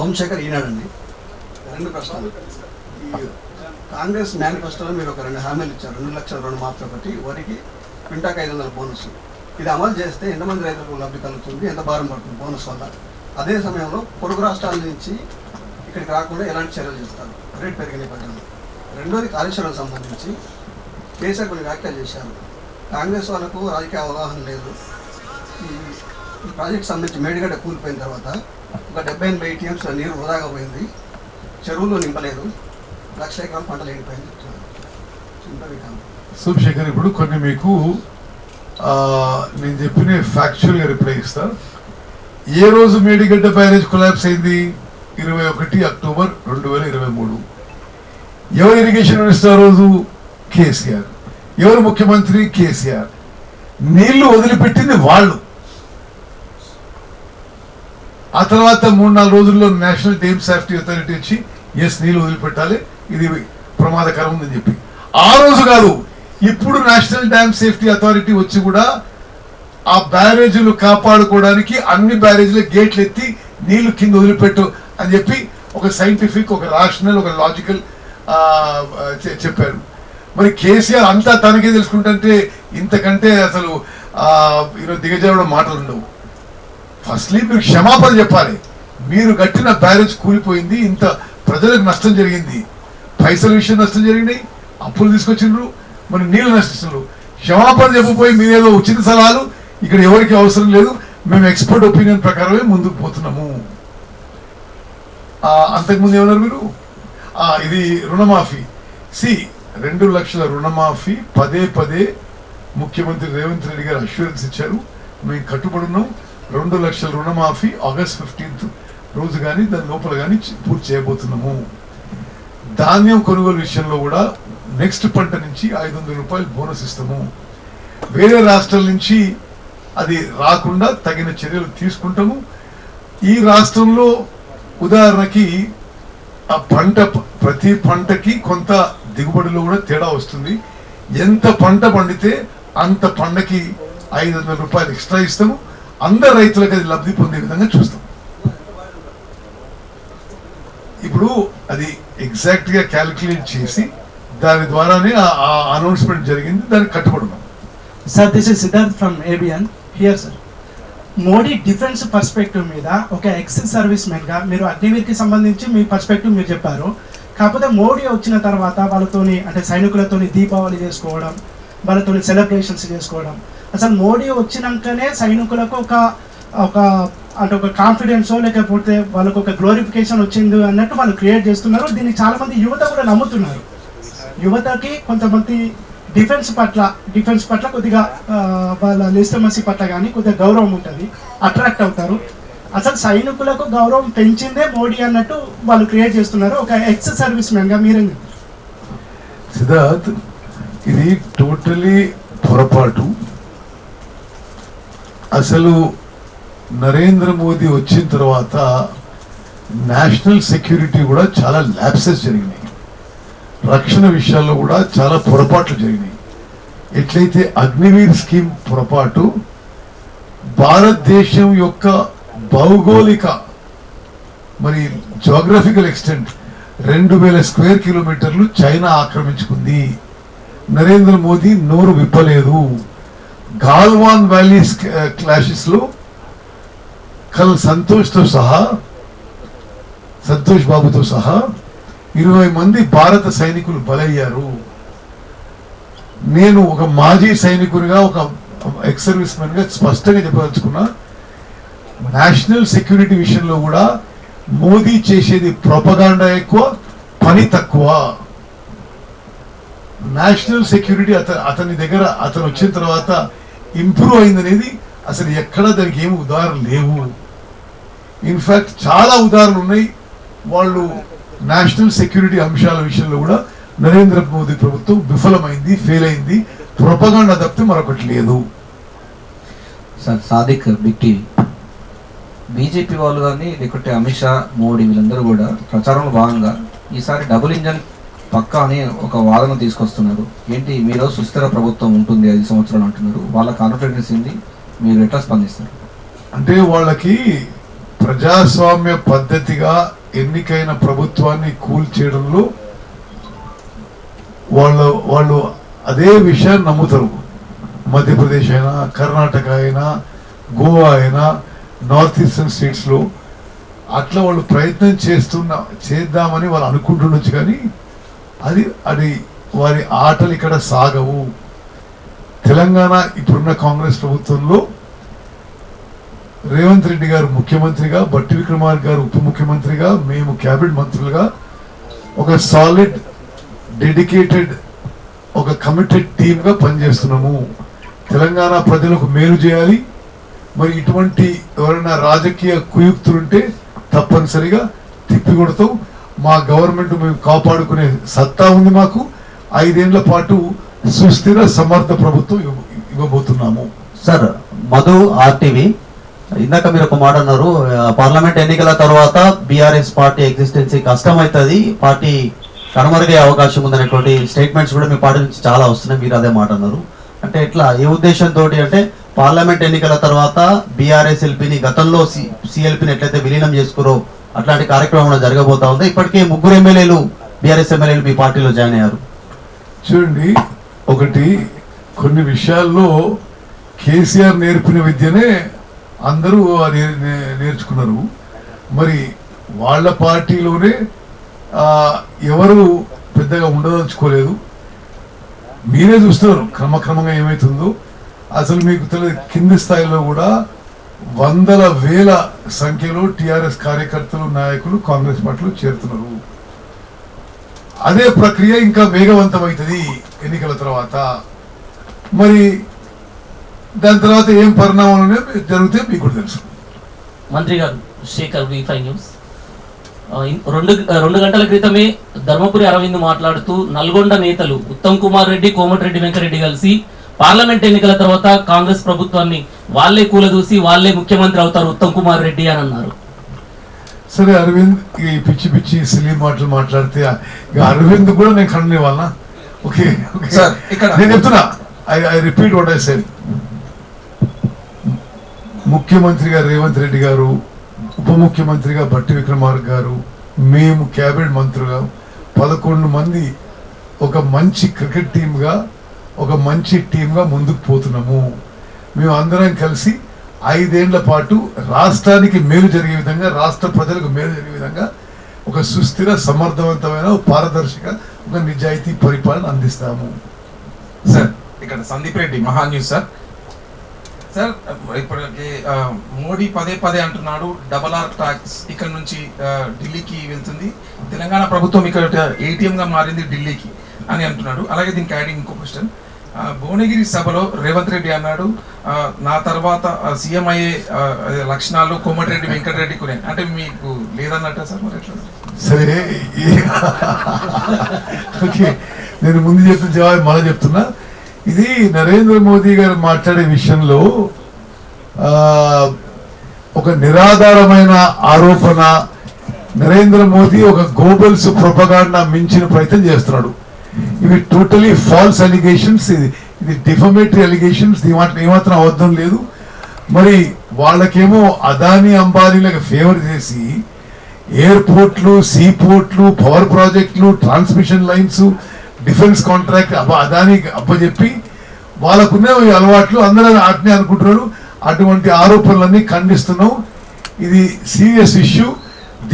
సోమశేఖర్ ఈనాడండి రెండు ప్రశ్నలు కాంగ్రెస్ మేనిఫెస్టోలో మీరు ఒక రెండు హామీలు ఇచ్చారు. రెండు లక్షల రెండు మాఫీ ఒకటి వరికి క్వింటాకు ఐదు వందల బోనస్ ఇది అమలు చేస్తే ఎంతమంది రైతులకు లబ్ధి కలుగుతుంది ఎంత భారం పడుతుంది బోనస్ వల్ల? అదే సమయంలో పొరుగు రాష్ట్రాల నుంచి ఇక్కడికి రాకుండా ఎలాంటి చర్యలు చేస్తారు? రేట్ పెరిగిన నేపథ్యంలో రెండోది కాళేశ్వరం సంబంధించి కేసీఆర్ కొన్ని వ్యాఖ్యలు చేశారు. కాంగ్రెస్ వాళ్ళకు రాజకీయ అవగాహన లేదు. ఈ ఈ ప్రాజెక్ట్ సంబంధించి మేడిగడ్డ కూలిపోయిన తర్వాత ఒక డెబ్బై ఎనభై టీఎంస్ నీరు వృధాగా పోయింది. చెరువులు నింపలేదు. లక్ష ఎకరాల పంటలు ఎండిపోయింది సోమశేఖర్ ఇప్పుడు కొన్ని మీకు నేను చెప్పిన ఫ్యాక్చువల్గా రిప్లై ఇస్తా ఏ రోజు మేడిగడ్డ బ్యారేజ్ కొలాబ్స్ అయింది? ఇరవై ఒకటి అక్టోబర్ రెండు వేల ఇరవై మూడు. ఎవరు ఇరిగేషన్ మినిస్టర్ ఆ రోజు? కేసీఆర్. ఎవరు ముఖ్యమంత్రి? కేసీఆర్. నీళ్ళు వదిలిపెట్టింది వాళ్ళు. ఆ తర్వాత మూడు నాలుగు రోజుల్లో నేషనల్ డేమ్ సేఫ్టీ అథారిటీ వచ్చి ఎస్ నీళ్ళు వదిలిపెట్టాలి. ఇది ప్రమాదకరం ఉందని చెప్పి. ఆ రోజు కాదు ఇప్పుడు నేషనల్ డ్యామ్ సేఫ్టీ అథారిటీ వచ్చి కూడా ఆ బ్యారేజీలు కాపాడుకోవడానికి అన్ని బ్యారేజీలు గేట్లు ఎత్తి నీళ్ళు కింద వదిలిపెట్టు అని చెప్పి ఒక సైంటిఫిక్ ఒక రాషనల్ ఒక లాజికల్ చెప్పారు. మరి కేసీఆర్ అంతా తనకే తెలుసుకుంటుంటే ఇంతకంటే అసలు ఈరోజు దిగజారుడు మాటలు ఉండవు. ఫస్ట్లీ మీరు క్షమాపణ చెప్పాలి. మీరు కట్టిన బ్యారేజ్ కూలిపోయింది ఇంత ప్రజలకు నష్టం జరిగింది. పైసల విషయం నష్టం జరిగినాయి అప్పులు తీసుకొచ్చిండ్రు మరి నీళ్ళు నష్టిస్తున్నారు క్షమాపణ చెప్పిపోయి మీరేదో ఉచిత సలహాలు ఇక్కడ ఎవరికి అవసరం లేదు మేము ఎక్స్పర్ట్ ఒపీనియన్ ప్రకారమే ముందుకు పోతున్నాము. అంతకుముందు ఏమన్నారు మీరు? ఆ, ఇది రుణమాఫీ. సి రెండు లక్షల రుణమాఫీ పదే పదే ముఖ్యమంత్రి రేవంత్ రెడ్డి గారు అష్యూరెన్స్ ఇచ్చారు. మేము కట్టుబడున్నాం రెండు లక్షల రుణమాఫీ ఆగస్ట్ ఫిఫ్టీన్త్ రోజు కానీ దాని లోపల కానీ పూర్తి చేయబోతున్నాము. ధాన్యం కొనుగోలు విషయంలో కూడా నెక్స్ట్ పంట నుంచి ఐదు వందల రూపాయలు బోనస్ ఇస్తాము. వేరే రాష్ట్రాల నుంచి అది రాకుండా తగిన చర్యలు తీసుకుంటాము. ఈ రాష్ట్రంలో ఉదాహరణకి ఆ పంట ప్రతి పంటకి కొంత దిగుబడిలో కూడా తేడా వస్తుంది. ఎంత పంట పండితే అంత పంటకి ఐదు వందల రూపాయలు ఎక్స్ట్రా ఇస్తాము. అందరు రైతులకు అది లబ్ధి పొందే విధంగా చూస్తాం. ఇప్పుడు అది ఎగ్జాక్ట్గా క్యాలిక్యులేట్ చేసి దాని ద్వారానే ఆ అనౌన్స్మెంట్ జరిగింది దానికి కట్టుబడి ఉన్నాం. Sir this is Siddharth from ABN here sir Modi defence perspective మీద ఒక ఎక్స్ సర్వీస్ మెన్గా మీరు అగ్నివీర్కి సంబంధించి మీ పర్స్పెక్టివ్ మీరు చెప్పారు. కాకపోతే మోడీ వచ్చిన తర్వాత వాళ్ళతోని అంటే సైనికులతోని దీపావళి చేసుకోవడం వాళ్ళతోని సెలబ్రేషన్స్ చేసుకోవడం అసలు మోడీ వచ్చినాకనే సైనికులకు ఒక ఒక అంటే ఒక కాన్ఫిడెన్స్ లేకపోతే వాళ్ళకు ఒక గ్లోరిఫికేషన్ వచ్చింది అన్నట్టు వాళ్ళు క్రియేట్ చేస్తున్నారు. దీన్ని చాలా మంది యువత కూడా నమ్ముతున్నారు. యువతకి కొంతమంది డిఫెన్స్ పట్ల డిఫెన్స్ పట్ల కొద్దిగా వాళ్ళ నిస్తమసి పట్ల కానీ కొద్దిగా గౌరవం ఉంటుంది. అట్రాక్ట్ అవుతారు. అసలు సైనికులకు గౌరవం పెంచిందే మోడీ అన్నట్టు వాళ్ళు క్రియేట్ చేస్తున్నారు. ఒక ఎక్స్ సర్వీస్ మ్యాన్గా మీరేం సిద్ధార్థ్ ఇది టోటలీ పొరపాటు. అసలు నరేంద్ర మోదీ వచ్చిన తర్వాత నేషనల్ సెక్యూరిటీ కూడా చాలా ల్యాప్సెస్ జరిగినాయి. రక్షణ విషయాల్లో కూడా చాలా పొరపాట్లు జరిగినాయి. ఎట్లయితే అగ్నివీర్ స్కీమ్ పొరపాటు భారతదేశం యొక్క భౌగోళిక మరి జోగ్రఫికల్ ఎక్స్టెంట్ రెండు వేల స్క్వేర్ కిలోమీటర్లు చైనా ఆక్రమించుకుంది. నరేంద్ర మోదీ నోరు విప్పలేదు. గాల్వాన్ వ్యాలీ క్లాషెస్లో కల్ సంతోష్తో సహా సంతోష్ బాబుతో సహా ఇరవై మంది భారత సైనికులు బలయ్యారు. నేను ఒక మాజీ సైనికునిగా ఒక ఎక్స్ సర్వీస్ మ్యాన్గా స్పష్టంగా చెప్పదలుచుకున్నా నేషనల్ సెక్యూరిటీ విషయంలో కూడా మోదీ చేసేది ప్రొపగాండా ఎక్కువ పని తక్కువ. నేషనల్ సెక్యూరిటీ అత అతని దగ్గర అతను వచ్చిన తర్వాత ఇంప్రూవ్ అయిందనేది అసలు ఎక్కడ దానికి ఏమి ఉదాహరణ లేవు. ఇన్ఫ్యాక్ట్ చాలా ఉదాహరణలు ఉన్నాయి. వాళ్ళు నేషనల్ సెక్యూరిటీ అంశాల విషయంలో కూడా నరేంద్ర మోదీ ప్రభుత్వం విఫలమైంది ఫెయిల్ అయింది. ప్రొపగాండా తప్పితే మరొకటి లేదు. Sir Sadiq big TV. BJP వాళ్ళు కానీ లేకుంటే అమిత్ షా మోడీ వీళ్ళందరూ కూడా ప్రచారంలో భాగంగా ఈసారి డబుల్ ఇంజన్ పక్కా అని ఒక వాదన తీసుకొస్తున్నారు. ఏంటి? మీరు సుస్థిర ప్రభుత్వం ఉంటుంది ఐదు సంవత్సరాలు అంటున్నారు. వాళ్ళ కాన్ఫిడెన్స్ ఏంది మీరు ఎట్లా స్పందిస్తారు? అంటే వాళ్ళకి ప్రజాస్వామ్య పద్ధతిగా ఎన్నికైన ప్రభుత్వాన్ని కూల్చేయడంలో వాళ్ళు వాళ్ళు అదే విషయాన్ని నమ్ముతారు. మధ్యప్రదేశ్ అయినా కర్ణాటక అయినా గోవా అయినా నార్త్ ఈస్టర్న్ స్టేట్స్లో అట్లా వాళ్ళు ప్రయత్నం చేస్తున్న చేద్దామని వాళ్ళు అనుకుంటుండొచ్చు కానీ అది అది వారి ఆటలు ఇక్కడ సాగవు. తెలంగాణ ఇప్పుడున్న కాంగ్రెస్ ప్రభుత్వంలో రేవంత్ రెడ్డి గారు ముఖ్యమంత్రిగా బట్టి విక్రమార్క గారు ఉప ముఖ్యమంత్రిగా మేము క్యాబినెట్ మంత్రులుగా ఒక సాలిడ్ డెడికేటెడ్ ఒక కమిటెడ్ టీమ్గా పనిచేస్తున్నాము. తెలంగాణ ప్రజలకు మేలు చేయాలి. మరి ఇటువంటి ఎవరైనా రాజకీయ కుయుక్తులుంటే తప్పనిసరిగా తిప్పికొడతాం. మా గవర్నమెంట్ మేము కాపాడుకునే సత్తా ఉంది మాకు. ఐదేళ్ళ పాటు సుస్థిర సమర్థ ప్రభుత్వం ఇవ్వబోతున్నాము. Sir Madhu RTV. ఇందాక మీరు ఒక మాట అన్నారు పార్లమెంట్ ఎన్నికల తర్వాత బీఆర్ఎస్ పార్టీ ఎగ్జిస్టెన్సీ కష్టమవుతుంది పార్టీ కనుమరుగే అవకాశం ఉందనేటువంటి స్టేట్మెంట్స్ కూడా మీ పార్టీ నుంచి చాలా వస్తున్నాయి మీరు అదే మాట అన్నారు. అంటే ఎట్లా ఏ ఉద్దేశంతో అంటే పార్లమెంట్ ఎన్నికల తర్వాత బీఆర్ఎస్ ఎల్పీని గతంలో సి సిఎల్పీని ఎట్లయితే విలీనం చేసుకురో అట్లాంటి కార్యక్రమం జరగబోతా ఉంది. ఇప్పటికే ముగ్గురు ఎమ్మెల్యేలు బీఆర్ఎస్ ఎమ్మెల్యేలు మీ పార్టీలో జాయిన్ అయ్యారు. చూడండి ఒకటి కొన్ని విషయాల్లో కేసీఆర్ నేర్పిన విద్యనే అందరూ అది నేర్చుకున్నారు. మరి వాళ్ళ పార్టీలోనే ఎవరు పెద్దగా ఉండదలుచుకోలేదు. మీరే చూస్తున్నారు క్రమక్రమంగా ఏమవుతుందో అసలు మీకు తెలియదు కింది స్థాయిలో కూడా వందల వేల సంఖ్యలో టిఆర్ఎస్ కార్యకర్తలు నాయకులు కాంగ్రెస్ పార్టీలో చేరుతున్నారు. అదే ప్రక్రియ ఇంకా వేగవంతమవుతుంది ఎన్నికల తర్వాత. మరి దాని తర్వాత ఏం పరిణామాలు జరిగితే మీకు కూడా తెలుసు. మంత్రి గారు శేఖర్ వి న్యూస్. రెండు రెండు గంటల క్రితమే ధర్మపురి అరవింద్ మాట్లాడుతూ నల్గొండ నేతలు ఉత్తమ్ కుమార్ రెడ్డి కోమటిరెడ్డి వెంకరెడ్డి కలిసి పార్లమెంట్ ఎన్నికల తర్వాత కాంగ్రెస్ ప్రభుత్వాన్ని వాళ్ళే కూలదూసి వాళ్ళే ముఖ్యమంత్రి అవుతారు ఉత్తమ్ కుమార్ రెడ్డి అని అన్నారు. సరే అరవింద్ ఈ పిచ్చి పిచ్చి సిలీ మాటలు మాట్లాడితే ఇక అరవింద్ కూడా నేను కన్ను వాళ్ళ ఓకే ఓకే. సార్, ఇక్కడ- నేను చెప్తున్నా I I repeat what I said ముఖ్యమంత్రిగా రేవంత్ రెడ్డి గారు ఉప ముఖ్యమంత్రిగా బట్టి విక్రమార్క గారు మేము క్యాబినెట్ మంత్రులుగా పదకొండు మంది ఒక మంచి క్రికెట్ టీమ్గా ఒక మంచి టీంగా ముందుకు పోతున్నాము. మేము అందరం కలిసి ఐదేళ్ళ పాటు రాష్ట్రానికి మేలు జరిగే విధంగా రాష్ట్ర ప్రజలకు మేలు జరిగే విధంగా ఒక సుస్థిర సమర్థవంతమైన పారదర్శక ఒక నిజాయితీ పరిపాలన అందిస్తాము. సార్ ఇక్కడ సందీప్ రెడ్డి మహా న్యూస్ సార్. సార్ ఇప్పటికి మోడీ పదే పదే అంటున్నాడు డబల్ ఆర్ ట్యాక్స్ ఇక్కడ నుంచి ఢిల్లీకి వెళ్తుంది. తెలంగాణ ప్రభుత్వం ఇక్కడ ఏటీఎంగా మారింది ఢిల్లీకి అని అంటున్నాడు. అలాగే దీనికి యాడింగ్ ఇంకో క్వశ్చన్. భువనగిరి సభలో రేవంత్ రెడ్డి అన్నాడు నా తర్వాత సీఎం అయ్యే లక్షణాలు కోమటిరెడ్డి వెంకటరెడ్డి కొనే. అంటే మీకు లేదన్నట్ట సార్ మరి ఎట్లా? సరే ఓకే నేను ముందు చెప్పిన జవాబు మళ్ళీ చెప్తున్నా. ఇది నరేంద్ర మోదీ గారు మాట్లాడే విషయంలో ఒక నిరాధారమైన ఆరోపణ నరేంద్ర మోదీ ఒక గోబల్స్ ప్రొపగాండా మించిన ప్రయత్నం చేస్తున్నాడు. ఇవి టోటలీ ఫాల్స్ అలిగేషన్స్ ఇది ఇది డిఫమేటరీ అలిగేషన్స్ దీని ఏమాత్రం అవద్దం లేదు. మరి వాళ్ళకేమో అదాని అంబానీలకు ఫేవర్ చేసి ఎయిర్పోర్ట్లు సీపోర్ట్లు పవర్ ప్రాజెక్టులు ట్రాన్స్మిషన్ లైన్స్ డిఫెన్స్ కాంట్రాక్ట్ అబ్బ అదాని అప్పచెప్పి వాళ్ళకున్న అలవాట్లు అందరూ వాటిని అనుకుంటున్నారు. అటువంటి ఆరోపణలన్నీ ఖండిస్తున్నాం. ఇది సీరియస్ ఇష్యూ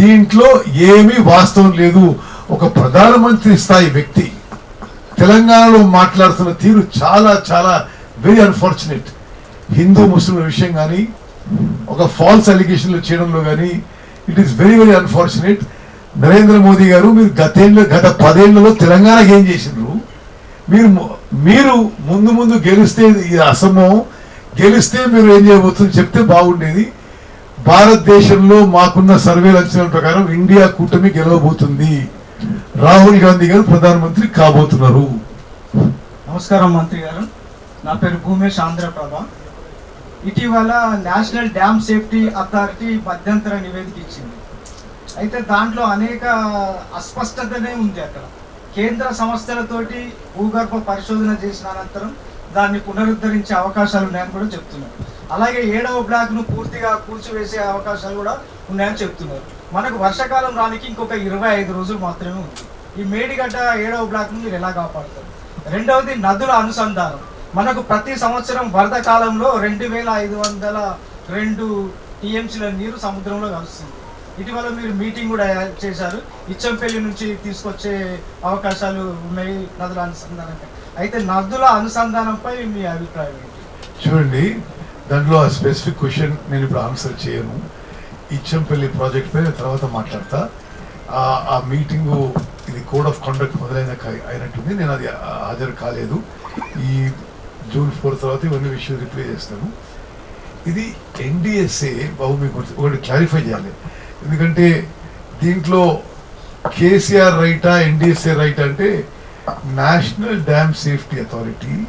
దీంట్లో ఏమీ వాస్తవం లేదు. ఒక ప్రధానమంత్రి స్థాయి వ్యక్తి తెలంగాణలో మాట్లాడుతున్న తీరు చాలా చాలా వెరీ అన్ఫార్చునేట్ హిందూ ముస్లింల విషయం కానీ ఒక ఫాల్స్ అలిగేషన్లు చేయడంలో కానీ it is very very unfortunate Narendra Modi గారు మీరు గతేళ్ళు గత పదేళ్ళలో తెలంగాణకి ఏం చేసినారు మీరు మీరు ముందు ముందు గెలిస్తే ఈ అసమం. గెలిస్తే మీరు ఏం చేయబోతుంది చెప్తే బాగుండేది. భారతదేశంలో మాకున్న సర్వేల అంచనాల ప్రకారం ఇండియా కూటమి గెలవబోతుంది. రాహుల్ గాంధీ గారు ప్రధానమంత్రి కాబోతున్నారు. నమస్కారం మంత్రి గారు. నా పేరు భూమేష్ ఆంధ్రప్రభ. ఇటీవల నేషనల్ డ్యామ్ సేఫ్టీ అథారిటీ మధ్యంతర నివేదిక ఇచ్చింది. అయితే దాంట్లో అనేక అస్పష్టతనే ఉంది అక్కడ. కేంద్ర సంస్థలతోటి భూగర్భ పరిశోధన చేసిన అనంతరం దాన్ని పునరుద్ధరించే అవకాశాలు ఉన్నాయని కూడా చెప్తున్నారు. అలాగే ఏడవ బ్లాక్ను పూర్తిగా కూల్చివేసే అవకాశాలు కూడా ఉన్నాయని చెప్తున్నారు. మనకు వర్షాకాలం రానికి ఇంకొక ఇరవై ఐదు రోజులు మాత్రమే ఉంది. ఈ మేడిగడ్డ ఏడవ బ్లాక్ మీరు ఎలా కాపాడుతారు? రెండవది నదుల అనుసంధానం. మనకు ప్రతి సంవత్సరం వరద కాలంలో రెండు వేల ఐదు వందల రెండు టీఎంసీల నీరు సముద్రంలో కలుస్తుంది. ఇటీవల మీరు మీటింగ్ కూడా చేశారు. ఇచ్చంపల్లి నుంచి తీసుకొచ్చే అవకాశాలు ఉన్నాయి నదుల అనుసంధానంపై. అయితే నదుల అనుసంధానంపై మీ అభిప్రాయం ఏంటి? చూడండి దాంట్లో ఆ స్పెసిఫిక్ క్వశ్చన్ నేను ఇప్పుడు ఆన్సర్ చేయను. ఇచ్చంపల్లి ప్రాజెక్ట్ పై తర్వాత మాట్లాడతా. ఆ మీటింగు ఇది కోడ్ ఆఫ్ కండక్ట్ మొదలైన అయినట్టుంది. నేను అది హాజరు కాలేదు. ఈ జూన్ ఫోర్ తర్వాత ఇవన్నీ విషయాలు రిప్లై చేస్తాను. ఇది ఎన్డిఎస్ఏ బాబు మీకు ఒకటి- క్లారిఫై చేయాలి. ఎందుకంటే దీంట్లో కేసీఆర్ రైటా ఎన్డిఎస్ఏ రైట్ అంటే నేషనల్ డ్యామ్ సేఫ్టీ అథారిటీ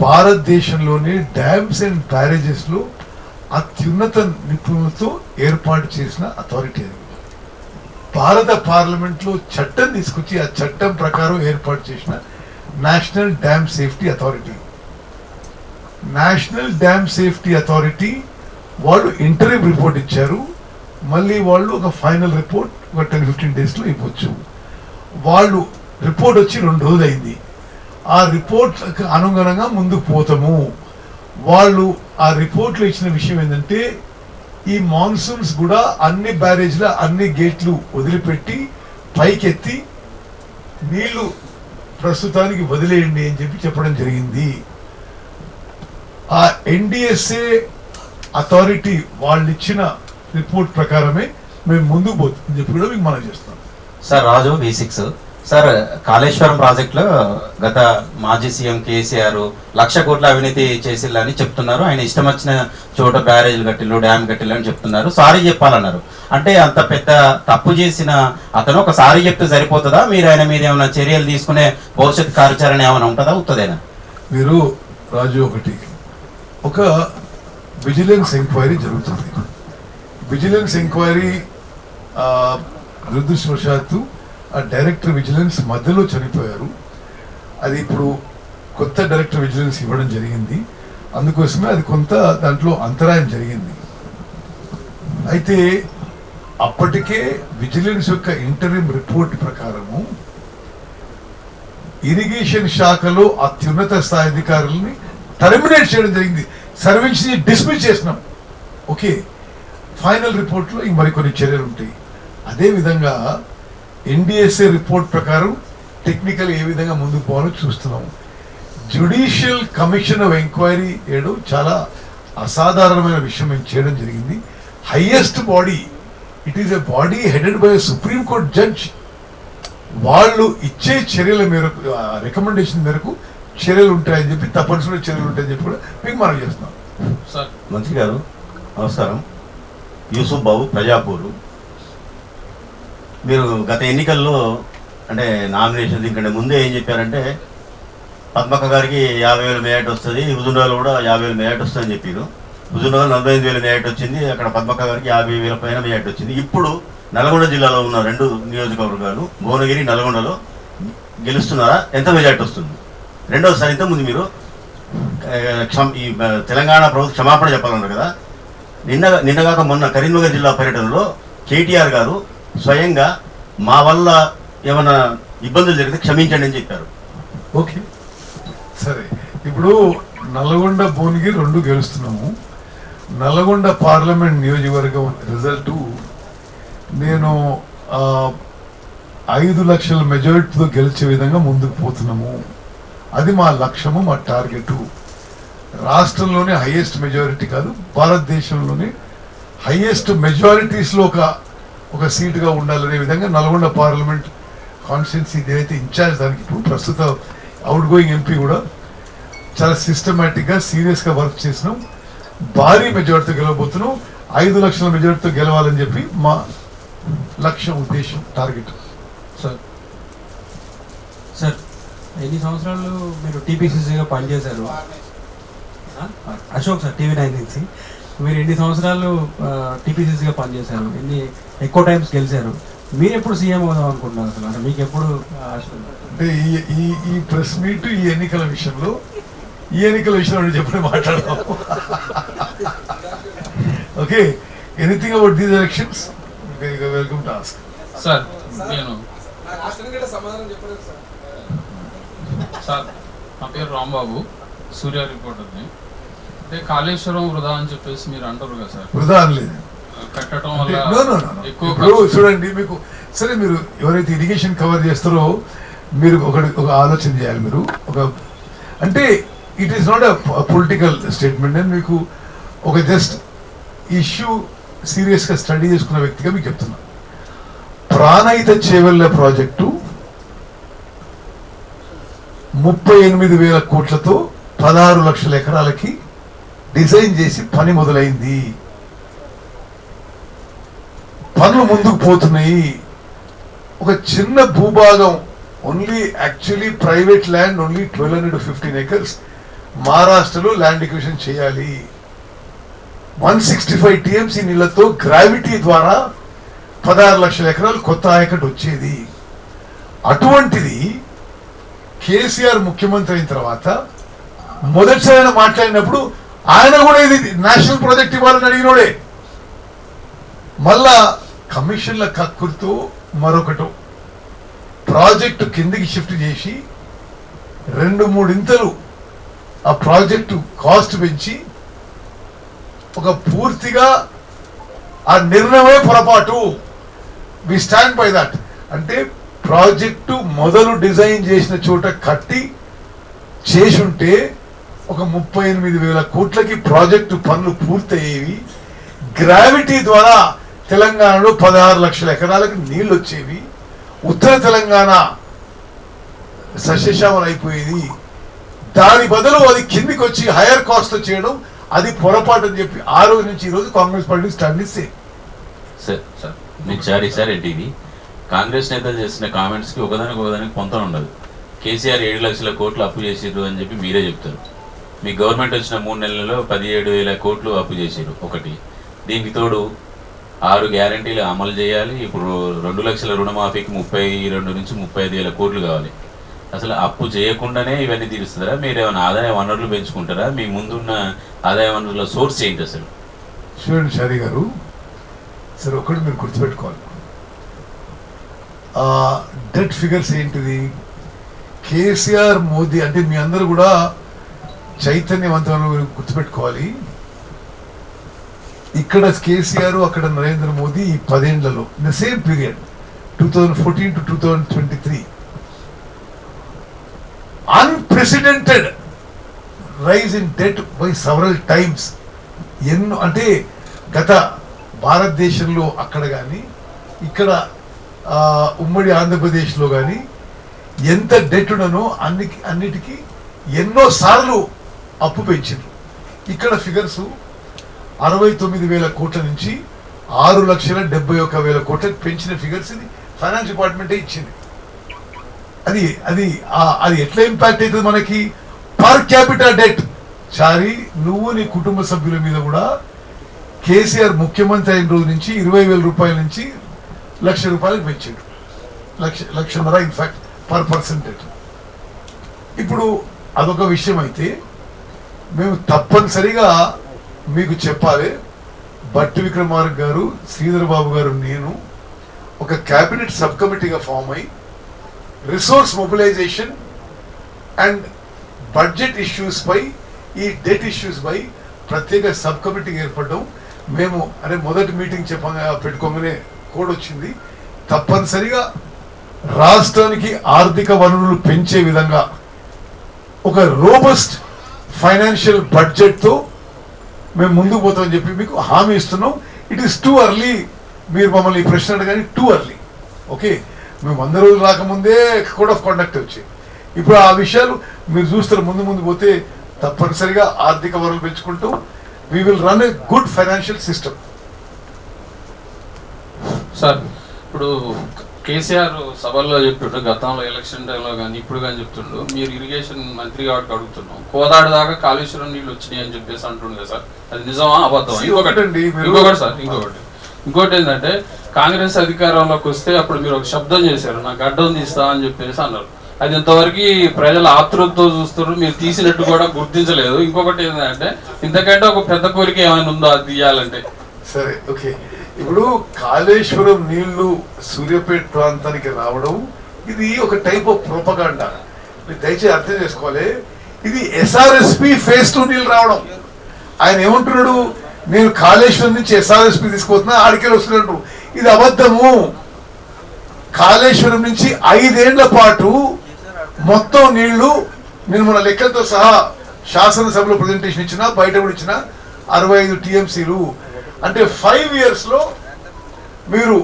భారతదేశంలోనే డ్యామ్స్ అండ్ బ్యారేజెస్లో అత్యున్నత నిపుణులతో ఏర్పాటు చేసిన అథారిటీ అది. భారత పార్లమెంట్లో చట్టం తీసుకొచ్చి ఆ చట్టం ప్రకారం ఏర్పాటు చేసిన national dam safety authority national dam safety authority వాళ్ళు ఇంటర్వ్యూ రిపోర్ట్ ఇచ్చారు. మళ్ళీ వాళ్ళు ఒక ఫైనల్ రిపోర్ట్ ఒక టెన్ ఫిఫ్టీన్ డేస్లో ఇవ్వచ్చు. వాళ్ళు రిపోర్ట్ వచ్చి రెండు రోజులు అయింది ఆ రిపోర్ట్ అనుగుణంగా ముందుకు పోతాము. వాళ్ళు ఆ రిపోర్ట్లో ఇచ్చిన విషయం ఏంటంటే ఈ మాన్సూన్స్ కూడా అన్ని బ్యారేజ్ల అన్ని గేట్లు వదిలిపెట్టి పైకెత్తి నీళ్ళు ప్రస్తుతానికి వదిలేయండి అని చెప్పి చెప్పడం జరిగింది. ఆ ఎన్డిఎస్ఏ అథారిటీ వాళ్ళు ఇచ్చిన రిపోర్ట్ ప్రకారమే మేము ముందుకు పోతుందని చెప్పి కూడా మీకు మనం చేస్తాం. Sir Raju V six. Sir Kaleshwaram ప్రాజెక్టులో గత మాజీ సీఎం కేసీఆర్ లక్ష కోట్ల అవినీతి చేసిల్లని చెప్తున్నారు. ఆయన ఇష్టం వచ్చిన చోట బ్యారేజ్లు కట్టిల్లు డ్యామ్ కట్టిల్లు అని చెప్తున్నారు. సారీ చెప్పాలన్నారు. అంటే అంత పెద్ద తప్పు చేసిన అతను ఒక సారీ చెప్తే సరిపోతుందా? మీరు ఆయన మీద ఏమైనా చర్యలు తీసుకునే భవిష్యత్ కార్యాచరణ ఏమైనా ఉంటుందా? ఉత్తదేనా? మీరు రాజు ఒకటి. ఒక విజిలెన్స్ ఎంక్వైరీ జరుగుతుంది. విజిలెన్స్ ఎంక్వైరీ దురదృష్టవశాత్తు ఆ డైరెక్టర్ విజిలెన్స్ మధ్యలో చనిపోయారు. అది ఇప్పుడు కొత్త డైరెక్టర్ విజిలెన్స్ ఇవ్వడం జరిగింది. అందుకోసమే అది కొంత దాంట్లో అంతరాయం జరిగింది. అయితే అప్పటికే విజిలెన్స్ యొక్క ఇంటర్వ్యూ రిపోర్ట్ ప్రకారము ఇరిగేషన్ శాఖలో అత్యున్నత స్థాయి అధికారులని టర్మినేట్ చేయడం జరిగింది. సర్వీస్ని డిస్మిస్ చేసినాం. ఓకే. ఫైనల్ రిపోర్ట్లో ఇంక మరికొన్ని చర్యలు ఉంటాయి. అదే విధంగా ఎన్డిఎస్ఏ రిపోర్ట్ ప్రకారం టెక్నికల్ ఏ విధంగా ముందుకు పోవాలో చూస్తున్నాం జ్యుడిషియల్ కమిషన్ ఆఫ్ ఎంక్వైరీ ఏడు చాలా అసాధారణమైన విషయం మేము చేయడం జరిగింది. Highest body it is a body headed by supreme court judge వాళ్ళు ఇచ్చే చర్యల మేరకు రికమెండేషన్ మేరకు చర్యలు ఉంటాయని చెప్పి తప్పనిసరిగా చర్యలు ఉంటాయని చెప్పి కూడా మీకు మనం చేస్తున్నాం. సార్. మంత్రి గారు నమస్కారం. యూసుఫ్ బాబు ప్రజాపూరు. మీరు గత ఎన్నికల్లో అంటే నామినేషన్ దీనికంటే ముందే ఏం చెప్పారంటే పద్మక్క గారికి యాభై వేల మేయట్ వస్తుంది హుజుండాలో కూడా యాభై వేల మేయట్ అని చెప్పారు హుజుండాలో నలభై ఐదు వేల మేయట్ వచ్చింది అక్కడ పద్మక్క గారికి యాభై వేల పైన మేయట్ వచ్చింది. ఇప్పుడు నల్గొండ జిల్లాలో ఉన్న రెండు నియోజకవర్గాలు భువనగిరి నల్గొండలో గెలుస్తున్నారా? ఎంత మెజార్టీ వస్తుంది? రెండోసారి ఇంతకుముందు మీరు క్షమ ఈ తెలంగాణ ప్రభుత్వం క్షమాపణ చెప్పాలన్నారు కదా. నిన్న నిన్నగాక మొన్న కరీంనగర్ జిల్లా పర్యటనలో కేటీఆర్ గారు స్వయంగా మా వల్ల ఏమైనా ఇబ్బందులు జరిగితే క్షమించండి అని చెప్పారు. ఓకే. సరే. ఇప్పుడు నల్గొండ భూమికి రెండు గెలుస్తున్నాము. నల్గొండ పార్లమెంట్ నియోజకవర్గం రిజల్టు నేను ఐదు లక్షల మెజారిటీతో గెలిచే విధంగా ముందుకు పోతున్నాము. అది మా లక్ష్యము మా టార్గెటు. రాష్ట్రంలోనే హైయెస్ట్ మెజారిటీ కాదు భారతదేశంలోనే హైయెస్ట్ మెజారిటీస్లో ఒక ఒక సీటుగా ఉండాలనే విధంగా నల్గొండ పార్లమెంట్ కాన్స్టిట్యున్సీ ఏదైతే ఇన్ఛార్జ్ దానికి ఇప్పుడు ప్రస్తుత అవుట్ గోయింగ్ ఎంపీ కూడా చాలా సిస్టమేటిక్గా సీరియస్గా వర్క్ చేసినాం భారీ మెజారిటీతో గెలవబోతున్నాం. ఐదు లక్షల మెజారిటీతో గెలవాలని చెప్పి మా లక్ష్యం ఉద్దేశం టార్గెట్ సార్. సార్ ఎన్ని సంవత్సరాలు మీరు టీపీసీసీగా పనిచేశారు? అశోక్ సార్ టీవీ నైన్ నుంచి మీరు ఎన్ని సంవత్సరాలు టీపీసీసీగా పనిచేశారు? ఎన్ని ఎక్కువ టైమ్స్ గెలిచారు? మీరు ఎప్పుడు సీఎం అవుదాం అనుకుంటున్నారు అసలు? అంటే మీకు ఎప్పుడు? అంటే ఈ ఈ ఈ ప్రెస్ మీట్ ఈ ఎన్నికల విషయంలో ఈ ఎన్నికల విషయంలో చెప్పి మాట్లాడదాం okay anything about these elections welcome to ask sir నేను సార్ నా పేరు రాంబాబు సూర్య రిపోర్టర్ని. అంటే కాళేశ్వరం వృధా అని చెప్పేసి మీరు అంటారు కదా సార్. వృధా అనలేదు కట్టడం వల్ల ఇప్పుడు చూడండి మీకు సరే మీరు ఎవరైతే ఇరిగేషన్ కవర్ చేస్తారో మీరు ఒక ఒక ఆలోచన చేయాలి మీరు. ఒక అంటే it is not a political statement అని మీకు ఒక జస్ట్ ఇష్యూ సీరియస్గా స్టడీ చేసుకున్న వ్యక్తిగా మీకు చెప్తున్నా. ప్రాణహిత చేవెళ్ళ ప్రాజెక్టు ముప్పై ఎనిమిది వేల కోట్లతో పదహారు లక్షల ఎకరాలకి డిజైన్ చేసి పని మొదలైంది. పనులు ముందుకు పోతున్నాయి. ఒక చిన్న భూభాగం only actually private land only twelve hundred fifteen acres మహారాష్ట్రలో ల్యాండ్ ఎక్విషన్ చేయాలి. వన్ సిక్స్టీ ఫైవ్ టీఎంసీ నీళ్ళతో గ్రావిటీ ద్వారా పదహారు లక్షల ఎకరాలు కొత్త ఆయకట్ వచ్చేది. అటువంటిది కేసీఆర్ ముఖ్యమంత్రి అయిన తర్వాత మొదటిసారి మాట్లాడినప్పుడు ఆయన కూడా ఇది నేషనల్ ప్రాజెక్ట్ ఇవ్వాలని అడిగినోడే. మళ్ళా కమిషన్ల కక్కుర్తూ మరొకటి. ప్రాజెక్టు కిందికి షిఫ్ట్ చేసి రెండు మూడింతలు ఆ ప్రాజెక్టు కాస్ట్ పెంచి ఒక పూర్తిగా ఆ నిర్ణయమే పొరపాటు. We stand by that. అంటే ప్రాజెక్టు మొదలు డిజైన్ చేసిన చోట కట్టి చేసుంటే ఒక ముప్పై ఎనిమిది వేల కోట్లకి ప్రాజెక్టు పనులు పూర్తయ్యేవి. గ్రావిటీ ద్వారా తెలంగాణలో పదహారు లక్షల ఎకరాలకు నీళ్ళు వచ్చేవి. ఉత్తర తెలంగాణ సస్యశ్యామలు అయిపోయేది. దాని బదులు అది కిందికి వచ్చి హైయర్ కాస్ట్ చేయడం అది పొరపాటు అని చెప్పి ఆ రోజు నుంచి ఈ రోజు కాంగ్రెస్ పార్టీ స్టాండ్ ఇస్తే. సార్ సార్ మీకు సార్ ఈసారి కాంగ్రెస్ నేతలు చేసిన కామెంట్స్కి ఒకదానికి ఒకదానికి పొంతన ఉండదు. కేసీఆర్ ఏడు లక్షల కోట్లు అప్పు చేసిర్రు అని చెప్పి మీరే చెప్తారు. మీ గవర్నమెంట్ వచ్చిన మూడు నెలల్లో పదిహేడు వేల కోట్లు అప్పు చేశారు. ఒకటి. దీనికి తోడు ఆరు గ్యారంటీలు అమలు చేయాలి. ఇప్పుడు రెండు లక్షల రుణమాఫీకి ముప్పై రెండు నుంచి ముప్పై ఐదు వేల కోట్లు కావాలి. అసలు అప్పు చేయకుండానే ఇవన్నీ తీరుస్తారా? మీరు ఏమైనా ఆదాయ వనరులు పెంచుకుంటారా? మీ ముందున్న ఆదాయ వనరుల సోర్స్ ఏంటి అసలు? చూడండి షారీ గారు. సరే ఒకటి మీరు గుర్తుపెట్టుకోవాలి. డెట్ ఫిగర్స్ ఏంటిది? కేసీఆర్ మోదీ అంటే మీ అందరూ కూడా చైతన్యవంతమైన మీరు గుర్తుపెట్టుకోవాలి. ఇక్కడ కేసీఆర్ అక్కడ నరేంద్ర మోదీ ఈ పదేళ్ళలో in the same period two thousand fourteen to two thousand twenty three unprecedented rise in debt by several times ఎన్నో అంటే గత భారతదేశంలో అక్కడ కానీ ఇక్కడ ఉమ్మడి ఆంధ్రప్రదేశ్లో కానీ ఎంత డెట్ ఉన్ననో అన్ని అన్నిటికీ ఎన్నో సార్లు అప్పు పెంచింది. ఇక్కడ ఫిగర్స్ అరవై తొమ్మిది వేల కోట్ల నుంచి ఆరు లక్షల డెబ్బై ఒక్క వేల కోట్లకు పెంచిన ఫిగర్స్ ఇది. ఫైనాన్స్ డిపార్ట్మెంటే ఇచ్చింది. అది అది అది ఎట్లా ఇంపాక్ట్ అవుతుంది మనకి? పర్ క్యాపిటల్ డెట్ చారి నువ్వు నీ కుటుంబ సభ్యుల మీద కూడా కేసీఆర్ ముఖ్యమంత్రి అయిన రోజు నుంచి ఇరవై వేల రూపాయల నుంచి లక్ష రూపాయలకు పెంచాడు. లక్ష లక్షన్నర ఇన్ఫాక్ట్ పర్ పర్సన్ డెట్ ఇప్పుడు అదొక విషయం అయితే మేము తప్పనిసరిగా మీకు చెప్పాలి. భట్టి విక్రమార్క గారు శ్రీధర్ బాబు గారు నేను ఒక క్యాబినెట్ సబ్ కమిటీగా ఫామ్ అయి resource mobilisation and budget issues పై ఈ డెట్ ఇష్యూస్ పై ప్రత్యేక సబ్ కమిటీ ఏర్పడడం మేము అనే మొదటి మీటింగ్ చెప్పగా పెట్టుకోగానే కోడ్ వచ్చింది. తప్పనిసరిగా రాష్ట్రానికి ఆర్థిక వనరులు పెంచే విధంగా ఒక రోబస్ట్ ఫైనాన్షియల్ బడ్జెట్తో మేము ముందుకు పోతామని చెప్పి మీకు హామీ ఇస్తున్నాం. ఇట్ ఈస్ టూ అర్లీ మీరు మమ్మల్ని ఈ ప్రశ్న అడగాని టూ అర్లీ ఓకే మేము వంద రోజులు రాకముందే కోడ్ ఆఫ్ కాండక్ట్ వచ్చాయి. ఇప్పుడు ఆ విషయాలు మీరు చూస్తారు. ముందు ముందు పోతే తప్పనిసరిగా ఆర్థిక వనరులు పెంచుకుంటూ we will run a good financial system sir ఇప్పుడు కేసీఆర్ సభల్లో చెప్తుండ్రు గతంలో ఎలక్షన్ టైంలో కానీ ఇప్పుడు కానీ చెప్తుండ్రు మీరు ఇరిగేషన్ మంత్రి కాబట్టి అడుగుతున్నాం. కోదాడు దాకా కాళేశ్వరం నీళ్ళు వచ్చినాయి అని చెప్పేసి అంటుండే కదా సార్. అది నిజమా? అబద్ధం ఇంకొకటి ఇంకొకటి సార్ ఇంకొకటి. ఇంకోటి ఏంటంటే కాంగ్రెస్ అధికారంలోకి వస్తే అప్పుడు మీరు ఒక శబ్దం చేశారు. నా గడ్డం తీస్తా అని చెప్పేసి అన్నారు. అది ఇంతవరకు ప్రజల ఆతృతతో చూస్తారు మీరు తీసినట్టు కూడా గుర్తించలేదు. ఇంకొకటి ఏంటంటే ఇంతకంటే ఒక పెద్ద కోరిక ఏమైనా ఉందో అది తీయాలంటే సరే ఓకే. ఇప్పుడు కాళేశ్వరం నీళ్ళు సూర్యాపేట ప్రాంతానికి రావడం ఇది ఒక టైప్ ఆఫ్ ప్రొపగాండా మీరు దయచేసి అర్థం చేసుకోవాలి. ఇది ఎస్ఆర్ఎస్పి ఫేస్ టూ నీళ్ళు రావడం. ఆయన ఏమంటున్నాడు? నేను కాళేశ్వరం నుంచి ఎస్ఆర్ఎస్పి తీసుకుపోతున్నా ఆడికెళ్ళి వస్తున్నాడు ఇది అబద్ధము. కాళేశ్వరం నుంచి ఐదేళ్ళ పాటు మొత్తం నీళ్ళు నేను మన లెక్కలతో సహా శాసనసభలో ప్రజెంటేషన్ ఇచ్చిన బయట కూడా ఇచ్చిన అరవై ఐదు టీఎంసీలు. అంటే ఫైవ్ ఇయర్స్లో మీరు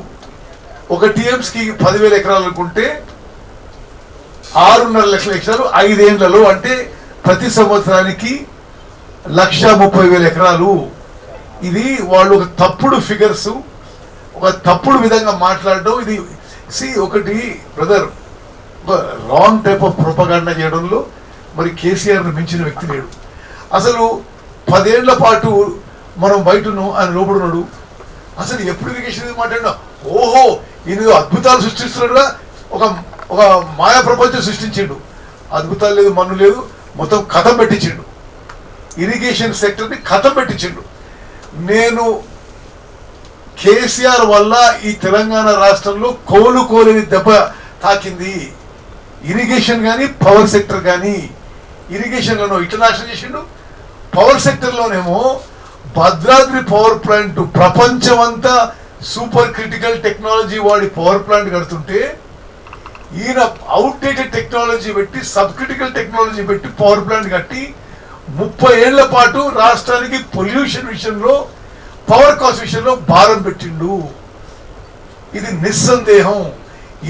ఒక టీఎంస్కి పదివేల ఎకరాలు అనుకుంటే ఆరున్నర లక్షల ఎకరాలు ఐదేళ్ళలో అంటే ప్రతి సంవత్సరానికి లక్ష ముప్పై వేల ఎకరాలు. ఇది వాళ్ళు ఒక తప్పుడు ఫిగర్స్ ఒక తప్పుడు విధంగా మాట్లాడడం ఇది సి ఒకటి బ్రదర్ ఒక రాంగ్ టైప్ ఆఫ్ ప్రొపగాండా చేయడంలో మరి కేసీఆర్ను మించిన వ్యక్తి లేడు. అసలు పదేళ్ళ పాటు మనం బయట ఉన్నాం ఆయన లోపడున్నాడు. అసలు ఎప్పుడు ఇరిగేషన్ మాట్లాడినా? ఓహో ఈయన అద్భుతాలు సృష్టిస్తున్నాడుగా ఒక ఒక మాయా ప్రపంచం సృష్టించిండు. అద్భుతాలు లేదు మన్ను లేదు మొత్తం కథ పెట్టించిండు. ఇరిగేషన్ సెక్టర్ని కథ పెట్టించిండు. నేను కేసీఆర్ వల్ల ఈ తెలంగాణ రాష్ట్రంలో కోలుకోలేని దెబ్బ తాకింది. ఇరిగేషన్ కానీ పవర్ సెక్టర్ కానీ ఇరిగేషన్లోనో ఇంటర్నేషనల్ చేసిండు. పవర్ సెక్టర్లోనేమో భద్రాద్రి పవర్ ప్లాంట్ ప్రపంచమంతా సూపర్ క్రిటికల్ టెక్నాలజీ వాడి పవర్ ప్లాంట్ కడుతుంటే ఈయన అవుట్డేటెడ్ టెక్నాలజీ పెట్టి సబ్ క్రిటికల్ టెక్నాలజీ పెట్టి పవర్ ప్లాంట్ కట్టి ముప్పై ఏళ్ళ పాటు రాష్ట్రానికి పొల్యూషన్ విషయంలో పవర్ కాస్ట్ విషయంలో భారం పెట్టిండు. ఇది నిస్సందేహం.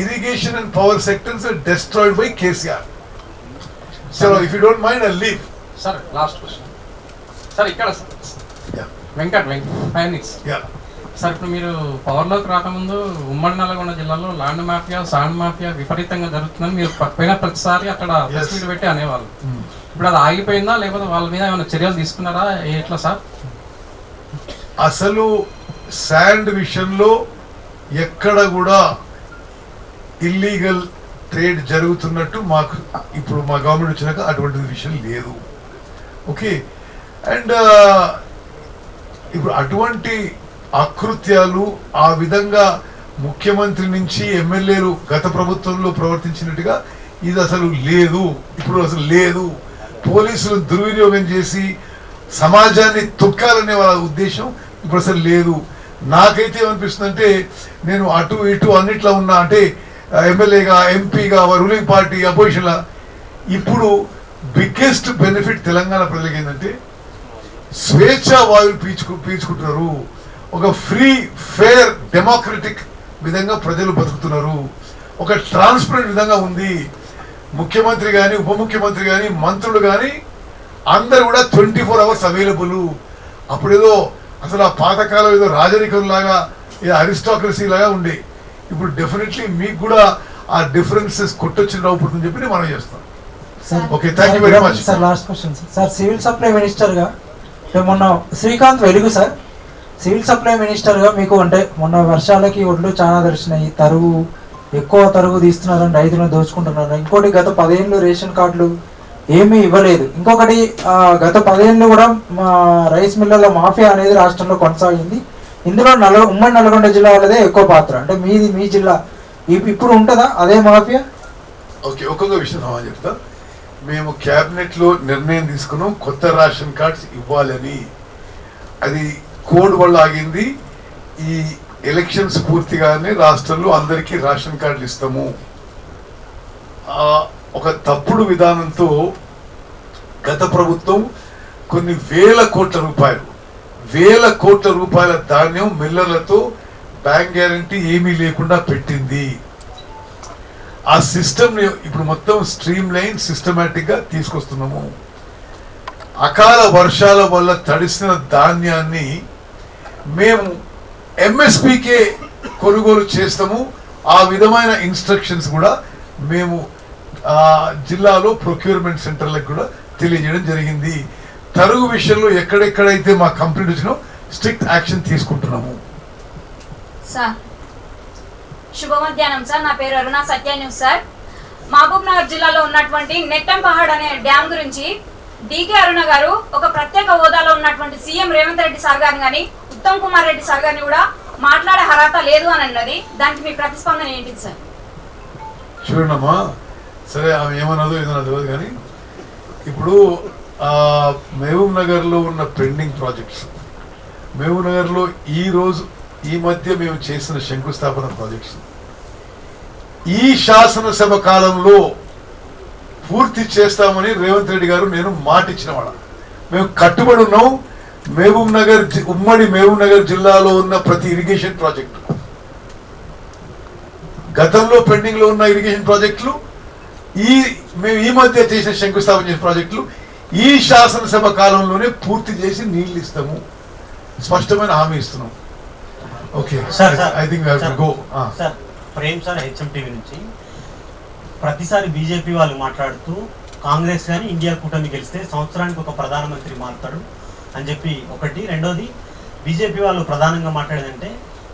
Irrigation and power sectors destroyed by KCR so if you don't mind I leave sir last question sir ఇక్కడ వెంకట్ వెంకట్ ఫైనిక్స్ సార్ ఇప్పుడు మీరు పవర్లోకి రాకముందు ఉమ్మడి నల్గొండ జిల్లాలో ల్యాండ్ మాఫియా సాండ్ మాఫియా విపరీతంగా జరుగుతుందని మీరు ప- పోయిన ప్రతిసారి అక్కడ ప్రెస్ మీట్ పెట్టి అనేవాళ్ళు. ఇప్పుడు అది ఆగిపోయిందా? లేకపోతే వాళ్ళ మీద ఏమైనా చర్యలు తీసుకున్నారా? ఎట్లా సార్? అసలు శాండ్ విషయంలో ఎక్కడ కూడా ఇల్లీగల్ ట్రేడ్ జరుగుతున్నట్టు మాకు ఇప్పుడు మా గవర్నమెంట్ వచ్చినాక అటువంటి విషయం లేదు. ఓకే అండ్ ఇప్పుడు అటువంటి అకృత్యాలు ఆ విధంగా ముఖ్యమంత్రి నుంచి ఎమ్మెల్యేలు గత ప్రభుత్వంలో ప్రవర్తించినట్టుగా ఇది అసలు లేదు. ఇప్పుడు అసలు లేదు. పోలీసులు దుర్వినియోగం చేసి సమాజాన్ని తొక్కాలనే వాళ్ళ ఉద్దేశం ఇప్పుడు అసలు లేదు. నాకైతే ఏమనిపిస్తుందంటే నేను అటు ఇటు అన్నిట్లో ఉన్నా అంటే ఎమ్మెల్యేగా ఎంపీగా రూలింగ్ పార్టీ అపోజిషన్లా. ఇప్పుడు బిగ్గెస్ట్ బెనిఫిట్ తెలంగాణ ప్రజలకి ఏంటంటే స్వేచ్ఛ వాయువులు పీల్చుకు పీల్చుకుంటున్నారు. ఒక ఫ్రీ ఫేర్ డెమోక్రటిక్ విధంగా ప్రజలు బతుకుతున్నారు. ఒక ట్రాన్స్పరెంట్ విధంగా ఉంది. ముఖ్యమంత్రి కానీ ఉప ముఖ్యమంత్రి కానీ మంత్రులు కానీ అందరు కూడా ట్వంటీ ఫోర్ అవర్స్ అవైలబుల్ అప్పుడేదో అసలు ఆ పాతకాలం ఏదో రాజరికం లాగా ఏదో అరిస్టాక్రసీ లాగా ఉండే. ఇప్పుడు డెఫినెట్లీ మీకు కూడా ఆ డిఫరెన్సెస్ కొట్టొచ్చిన రావుతుందని చెప్పి మనం చేస్తాం okay thank you very much sir last question sir sir civil supply మినిస్టర్గా మొన్న శ్రీకాంత్ వెలుగు సార్. సివిల్ సప్లై మినిస్టర్గా మీకు అంటే మొన్న వర్షాలకి ఒడ్లు చాలా దర్శనాయి తరువు ఎక్కువ తరుగు తీస్తున్నారని రైతులను దోచుకుంటున్నారు. ఇంకోటి గత పదేళ్ళు రేషన్ కార్డులు ఏమీ ఇవ్వలేదు. ఇంకొకటి గత పదేళ్ళు కూడా మా రైస్ మిల్లర్ల మాఫియా అనేది రాష్ట్రంలో కొనసాగింది. ఇందులో నల్ల ఉమ్మడి నల్గొండ జిల్లా వాళ్ళదే ఎక్కువ పాత్ర. అంటే మీది మీ జిల్లా. ఇప్పుడు ఉంటుందా అదే మాఫియా? ఓకే ఒక్కొక్క విషయం చెప్తా. మేము క్యాబినెట్లో నిర్ణయం తీసుకున్నాం కొత్త రేషన్ కార్డ్స్ ఇవ్వాలని. అది కోడ్ వల్ల ఆగింది. ఈ ఎలక్షన్స్ పూర్తిగానే రాష్ట్రంలో అందరికీ రేషన్ కార్డులు ఇస్తాము. ఒక తప్పుడు విధానంతో గత ప్రభుత్వం కొన్ని వేల కోట్ల రూపాయలు వేల కోట్ల రూపాయల ధాన్యం మిల్లర్లతో బ్యాంక్ గ్యారంటీ ఏమీ లేకుండా పెట్టింది. ఆ సిస్టమ్ ఇప్పుడు మొత్తం స్ట్రీమ్ లైన్ సిస్టమేటిక్గా తీసుకొస్తున్నాము. అకాల వర్షాల వల్ల తడిసిన ధాన్యాన్ని మేము ఎంఎస్పికే కొనుగోలు చేస్తాము. ఆ విధమైన ఇన్స్ట్రక్షన్స్ కూడా మేము ఆ, జిల్లాలో ప్రొక్యూర్మెంట్ సెంటర్లకు కూడా తెలియజేయడం జరిగింది. తరుగు విషయంలో ఎక్కడెక్కడైతే మా కంప్లీట్ వచ్చినో స్ట్రిక్ట్ యాక్షన్ తీసుకుంటున్నాము. సార్ శుభ మధ్యాహ్నం సార్. నా పేరు అరుణ సత్యాన్యు సార్. మహబూబ్ నగర్ జిల్లాలో ఉన్నటువంటి నెట్టం పహాడ్ అనే డ్యామ్ గురించి డీకే అరుణ గారు ఒక ప్రత్యేక హోదాలో ఉన్నటువంటి సీఎం రేవంత్ రెడ్డి సార్ గారిని కానీ ఉత్తమ్ కుమార్ రెడ్డి సార్ గారిని కూడా మాట్లాడే అర్హత లేదు అని అన్నది. దానికి మీ ప్రతిస్పందన ఏంటి సార్? చూడమ్మా సరే ఆమె ఏమన్నదో ఏదన్నా తెలియదు కానీ ఇప్పుడు మహబూబ్ నగర్లో ఉన్న పెండింగ్ ప్రాజెక్ట్స్. మహబూబ్ నగర్లో ఈ ఈ మధ్య మేము చేసిన శంకుస్థాపన ప్రాజెక్ట్స్. ఈ శాసనసభ కాలంలో పూర్తి చేస్తామని రేవంత్ రెడ్డి గారు నేను మాట ఇచ్చిన వాళ్ళ మేము కట్టుబడి ఉన్నాం. మహబూబ్ నగర్ ఉమ్మడి మహబూబ్ నగర్ జిల్లాలో ఉన్న ప్రతి ఇరిగేషన్ ప్రాజెక్టు. గతంలో పెండింగ్లో ఉన్న ఇరిగేషన్ ప్రాజెక్టులు ఈ మేము ఈ మధ్య చేసిన శంకుస్థాపన చేసిన ప్రాజెక్టులు ఈ శాసనసభ కాలంలోనే పూర్తి చేసి నీళ్ళు ఇస్తాము. స్పష్టమైన హామీ ఇస్తున్నాం. Okay. Sir I think go sir. Prem sir HM TV నుంచి ప్రతిసారి బీజేపీ వాళ్ళు మాట్లాడుతూ కాంగ్రెస్ కానీ ఇండియా కూటమి గెలిస్తే సంవత్సరానికి ఒక ప్రధానమంత్రి మారుతాడు అని చెప్పి ఒకటి. రెండోది బీజేపీ వాళ్ళు ప్రధానంగా మాట్లాడేదంటే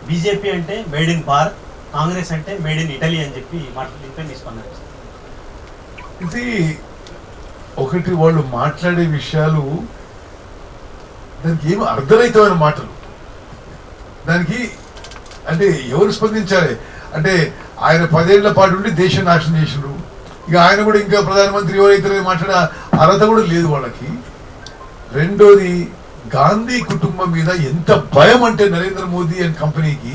బీజేపీ అంటే మేడ్ ఇన్ భారత్ కాంగ్రెస్ అంటే మేడ్ ఇన్ ఇటలీ అని చెప్పి మాట్లాడితే మీ స్పందన ఇది ఒకటి వాళ్ళు మాట్లాడే విషయాలు దానికి ఏమి అర్థరహితమైన మాటలు. దానికి అంటే ఎవరు స్పందించాలి? అంటే ఆయన పదేళ్ళ పాటు ఉండి దేశం నాశనం చేసిండు ఇక ఆయన కూడా ఇంకా ప్రధానమంత్రి ఎవరైతే మాట్లాడే అర్హత కూడా లేదు వాళ్ళకి. రెండోది గాంధీ కుటుంబం మీద ఎంత భయం అంటే నరేంద్ర మోదీ అండ్ కంపెనీకి.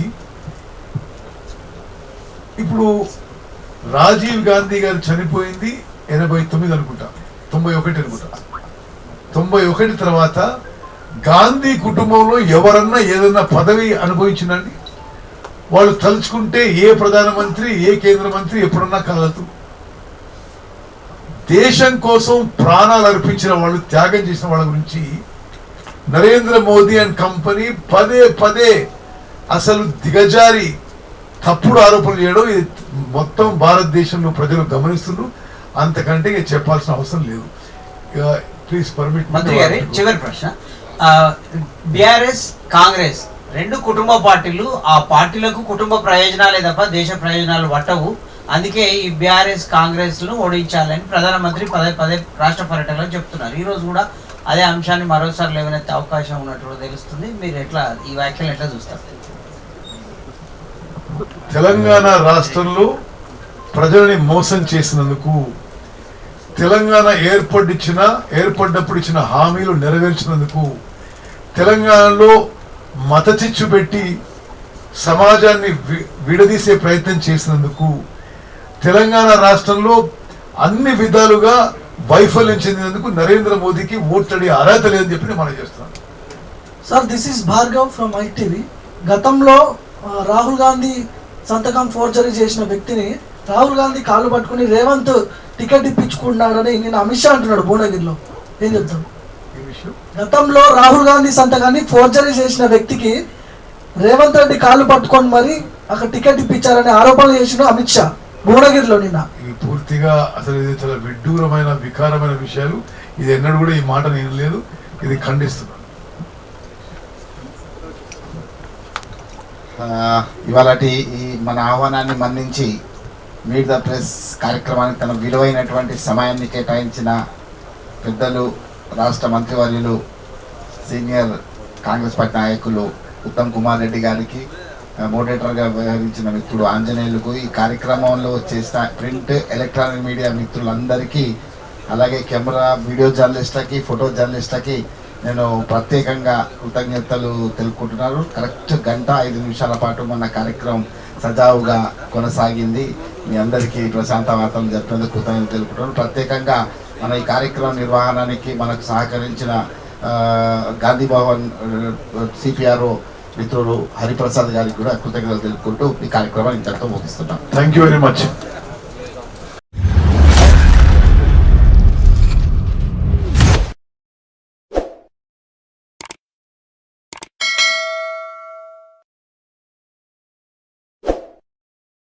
ఇప్పుడు రాజీవ్ గాంధీ గారు చనిపోయింది ఎనభై తొమ్మిది అనుకుంటా. తొంభై ఒకటి అనుకుంటా. తొంభై ఒకటి తర్వాత గాంధీ కుటుంబంలో ఎవరన్నా ఏదన్నా పదవి అనుభవించిందండి? వాళ్ళు తలుచుకుంటే ఏ ప్రధానమంత్రి ఏ కేంద్ర మంత్రి ఎప్పుడన్నా కలగదు దేశం కోసం ప్రాణాలు అర్పించిన వాళ్ళు త్యాగం చేసిన వాళ్ళ గురించి నరేంద్ర మోదీ అండ్ కంపెనీ పదే పదే అసలు దిగజారి తప్పుడు ఆరోపణలు చేయడం ఇది మొత్తం భారతదేశంలో ప్రజలు గమనిస్తున్నారు. అంతకంటే చెప్పాల్సిన అవసరం లేదు. ప్లీజ్ పర్మిట్ మంత్రి గారి చివరి ప్రశ్న. బీఆర్ఎస్ కాంగ్రెస్ రెండు కుటుంబ పార్టీలు ఆ పార్టీలకు కుటుంబ ప్రయోజనాలే తప్ప దేశ ప్రయోజనాలు పట్టవు. అందుకే ఈ బీఆర్ఎస్ కాంగ్రెస్ను ఓడించాలని ప్రధానమంత్రి పదే పదే రాష్ట్ర పర్యటనలో చెప్తున్నారు. ఈరోజు కూడా అదే అంశాన్ని మరోసారి లేవనెత్తే అవకాశం ఉన్నట్టు తెలుస్తుంది. మీరు ఎట్లా ఈ వ్యాఖ్యలు ఎట్లా చూస్తారు? తెలంగాణ రాష్ట్రంలో ప్రజల్ని మోసం చేసినందుకు తెలంగాణ ఏర్పడిచ్చిన ఏర్పడినప్పుడు ఇచ్చిన హామీలు నెరవేర్చినందుకు తెలంగాణలో మత చిచ్చు పెట్టి సమాజాన్ని విడదీసే ప్రయత్నం చేసినందుకు తెలంగాణ రాష్ట్రంలో అన్ని విధాలుగా వైఫల్యం చెందినందుకు నరేంద్ర మోదీకి ఓట్లడి అర్హత లేదని చెప్పి నేను మనం చేస్తున్నాను sir this is Bhargav from iTV గతంలో రాహుల్ గాంధీ సంతకం ఫోర్జరీ చేసిన వ్యక్తిని రాహుల్ గాంధీ కాళ్ళు పట్టుకుని రేవంత్ టికెట్ ఇప్పించుకుంటున్నాడని నేను అమిత్ షా అంటున్నాడు భువనగిరిలో. ఏం చెప్తాను గతంలో రాహుల్ గాంధీ సంతకాన్ని ఫోర్జరీ చేసిన వ్యక్తికి రేవంత్ రెడ్డి కాళ్ళు పట్టుకొని మరి అక్కడ టికెట్ ఇప్పించారనే ఆరోపణలు చేసిన అమిత్ షా భువనగిరిలో నిన్న. ఇవి పూర్తిగా అసలు ఇది చాలా విడ్డూరమైన వికారమైన విషయాలు. ఇది ఎన్నడూ కూడా ఈ మాట నేను లేదు ఇది ఖండిస్తున్నాను. ఇవాళటి ఈ మన ఆహ్వానాన్ని మన్నించి మీట్ ద ప్రెస్ కార్యక్రమానికి తన విలువైనటువంటి సమయాన్ని కేటాయించిన పెద్దలు రాష్ట్ర మంత్రివర్యులు సీనియర్ కాంగ్రెస్ పార్టీ నాయకులు ఉత్తమ్ కుమార్ రెడ్డి గారికి మోడరేటర్గా వ్యవహరించిన మిత్రుడు ఆంజనేయులకు ఈ కార్యక్రమంలో చేసిన ప్రింట్ ఎలక్ట్రానిక్ మీడియా మిత్రులందరికీ అలాగే కెమెరా వీడియో జర్నలిస్ట్లకి ఫోటో జర్నలిస్ట్లకి నేను ప్రత్యేకంగా కృతజ్ఞతలు తెలుపుకుంటున్నాను. కరెక్ట్ గంట ఐదు నిమిషాల పాటు మన కార్యక్రమం సజావుగా కొనసాగింది. మీ అందరికీ ప్రశాంత వార్తలు జరిపినందుకు కృతజ్ఞతలు తెలుపుకుంటున్నాను. ప్రత్యేకంగా మన ఈ కార్యక్రమం నిర్వహణానికి మనకు సహకరించిన ఆ, గాంధీ భవన్ సిపిఆర్ఓ మిత్రుడు హరిప్రసాద్ గారికి కూడా కృతజ్ఞతలు తెలుపుకుంటూ ఈ కార్యక్రమాన్ని ఇంతటితో ముగిస్తున్నాం. Thank you very much